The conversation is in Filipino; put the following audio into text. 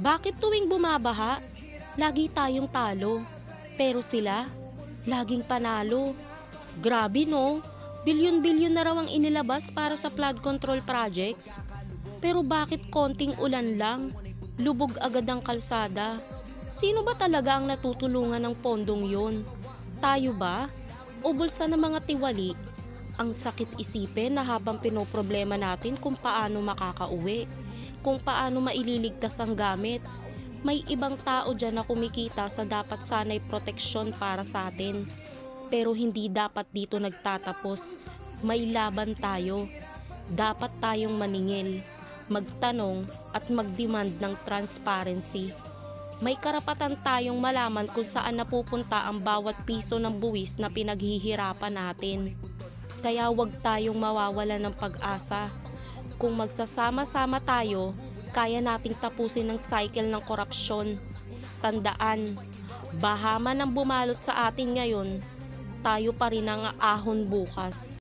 Bakit tuwing bumabaha, lagi tayong talo? Pero sila, laging panalo. Grabe no, bilyon-bilyon na raw ang inilabas para sa flood control projects. Pero bakit konting ulan lang, lubog agad ang kalsada? Sino ba talaga ang natutulungan ng pondong yon? Tayo ba? O bulsa ng mga tiwali? Ang sakit isipin na habang pinoproblema natin kung paano makakauwi, kung paano maililigtas ang gamit, may ibang tao dyan na kumikita sa dapat sanay proteksyon para sa atin. Pero hindi dapat dito nagtatapos. May laban tayo. Dapat tayong maningil, magtanong at magdemand ng transparency. May karapatan tayong malaman kung saan napupunta ang bawat piso ng buwis na pinaghihirapan natin. Kaya huwag tayong mawawala ng pag-asa. Kung magsasama-sama tayo, kaya nating tapusin ang cycle ng korupsyon. Tandaan, bahaman ang bumalot sa atin ngayon, tayo pa rin ang ahon bukas.